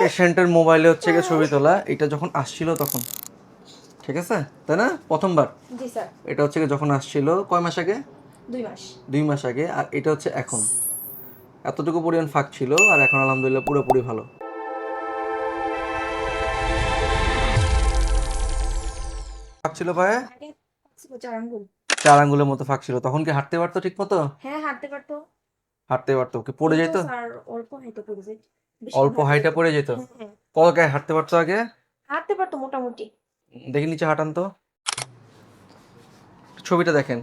পেশেন্টের মোবাইলে হচ্ছে গিয়ে ছবি তোলা এটা যখন আসছিল তখন। ঠিক আছে? তাই না? প্রথমবার? জি স্যার। এটা হচ্ছে গিয়ে যখন আসছিল কয় মাস আগে? দুই মাস। দুই মাস আগে আর এটা হচ্ছে এখন। এতটুকু পরিমাণ ফাঁক ছিল আর এখন আলহামদুলিল্লাহ পুরোপুরি ভালো। ফাঁক ছিল পায়ে? চার আঙ্গুল। চার আঙ্গুলের মতো ফাঁক ছিল। তখন কি হাঁটতে পারতো ঠিক মতো হ্যাঁ হাঁটতে পারতো। হাঁটতে পারতো। কি পড়ে যেত স্যার অল্প হাইটে পড়ে যেত অল্প হাইটা পড়ে যেত। হ্যাঁ। কত গায়ে হাঁটতে পারতো আগে? হাঁটতে পারতো মোটামুটি। দেখি নিচে হাঁটান তো। ছবিটা দেখেন।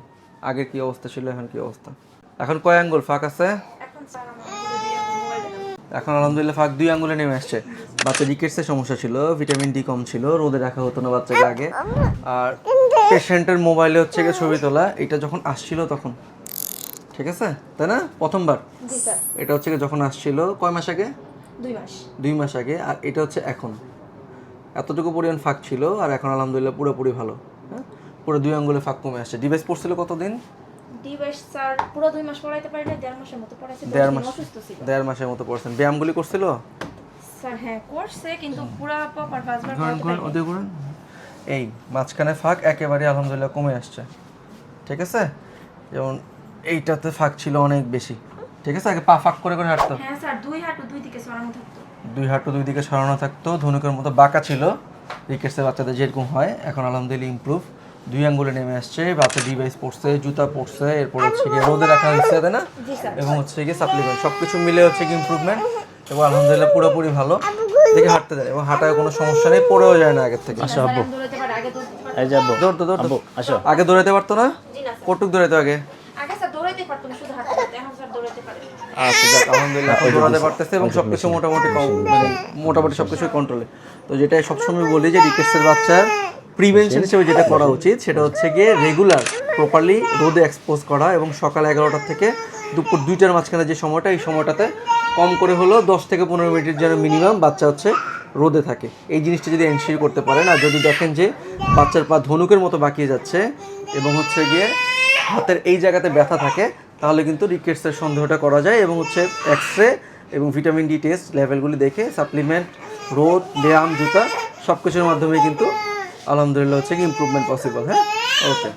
আগে কি অবস্থা ছিল এখন কি অবস্থা? এখন কয় আঙ্গুল? ফাঁক আছে? এখন আলহামদুলিল্লাহ ফাঁক দুই আঙ্গুলে নেমে আসছে। বাচ্চা রিকেটসের সমস্যা ছিল ভিটামিন ডি কম ছিল রোদে রাখা হতো না বাচ্চাকে আগে। আর পেশেন্টের মোবাইলে হচ্ছে গিয়ে ছবি তোলা এটা যখন আসছিল তখন। ঠিক আছে? তাই না? প্রথমবার? এটা হচ্ছে যখন আসছিল কয় মাস আগে? দুই মাস। দুই মাস আগে আর এটা হচ্ছে এখন। এতটুকু পরিমাণ ফাঁক ছিল আর এখন আলহামদুলিল্লাহ পুরোপুরি ভালো হ্যাঁ? পুরো দুই আঙ্গুলে ফাঁক কমে আসছে। ডিভাইস পড়ছিল কতদিন? ডিভাইস স্যার পুরো দুই মাস পড়াইতে পারি না দেড় মাসের মতো পড়াইছে দেড় মাস দেড় মাসের মতো পড়ছেন। ব্যায়ামগুলি করছিল? স্যার হ্যাঁ করছে কিন্তু পুরা প্রপার পাঁচবার ঘুরেন করাতে ঘুরেন পারিনি। এই মাঝখানে ফাঁক একেবারে আলহামদুলিল্লাহ কমে আসছে। ঠিক আছে? যেমন এইটাতে ফাঁক ছিল অনেক বেশি। ঠিক আছে? আগে পা ফাঁক করে করে হাঁটতো হ্যাঁ স্যার দুই হাঁটু দুই দিকে সরানো থাকতো। দুই হাঁটু দুই দিকে সরানো থাকতো। ধনুকের মতো বাঁকা ছিল। রিকেটসের বাচ্চাদের যেরকম হয় এখন আলহামদুলিল্লাহ ইমপ্রুভ দুই আঙ্গুলে নেমে আসছে বাচ্চা ডিভাইস পড়ছে জুতা পড়ছে এরপর হচ্ছে গিয়ে রোদে রাখা হয়েছে তাই না? জি স্যার। এবং হচ্ছে গিয়ে সাপ্লিমেন্ট সব কিছু মিলে হচ্ছে কি ইমপ্রুভমেন্ট এবং আলহামদুলিল্লাহ পুরোপুরি ভালো। দেখে হাঁটতে যায় এবং হাঁটায় কোনো সমস্যা নেই পড়েও যায় না আগের থেকে। আগে দৌড়াতে পারি এই যাব দৌড়তো দৌড়তো। আব্বু আসো। আগে দৌড়াতে পারতো না? জি না স্যার। কটুক দৌড়াতো আগে আগে স্যার দৌড়াইতে পারতো না শুধু হাঁটতে পারতো এখন স্যার দৌড়াতে পারে আচ্ছা যাক আলহামদুলিল্লাহ এখন দৌড়াতে পারতেছে এবং সবকিছু মোটামুটি কম মানে মোটামুটি সবকিছু কন্ট্রোলে তো যেটা সবসময় বলি যে রিকেটসের বাচ্চার প্রিভেনশন হিসেবে যেটা করা উচিত সেটা হচ্ছে গিয়ে রেগুলার প্রপারলি রোদে এক্সপোজ করা এবং সকাল এগারোটা থেকে দুপুর দুইটার মাঝখানে যে সময়টা এই সময়টাতে কম করে হলেও দশ থেকে পনেরো মিনিটের যেন মিনিমাম বাচ্চা হচ্ছে রোদে থাকে। এই জিনিসটা যদি এনশিওর করতে পারেন আর যদি দেখেন যে বাচ্চার পা ধনুকের মতো বাঁকিয়ে যাচ্ছে এবং হচ্ছে গিয়ে হাতের এই জায়গাতে ব্যথা থাকে তাহলে কিন্তু রিকেটসের সন্দেহটা করা যায় এবং হচ্ছে এক্স রে এবং ভিটামিন ডি টেস্ট লেভেলগুলি দেখে সাপ্লিমেন্ট রোদ, ব্যায়াম, জুতা সব কিছুর মাধ্যমে কিন্তু আলহামদুলিল্লাহ হচ্ছে কি ইম্প্রুভমেন্ট পসিবল হ্যাঁ? ওকে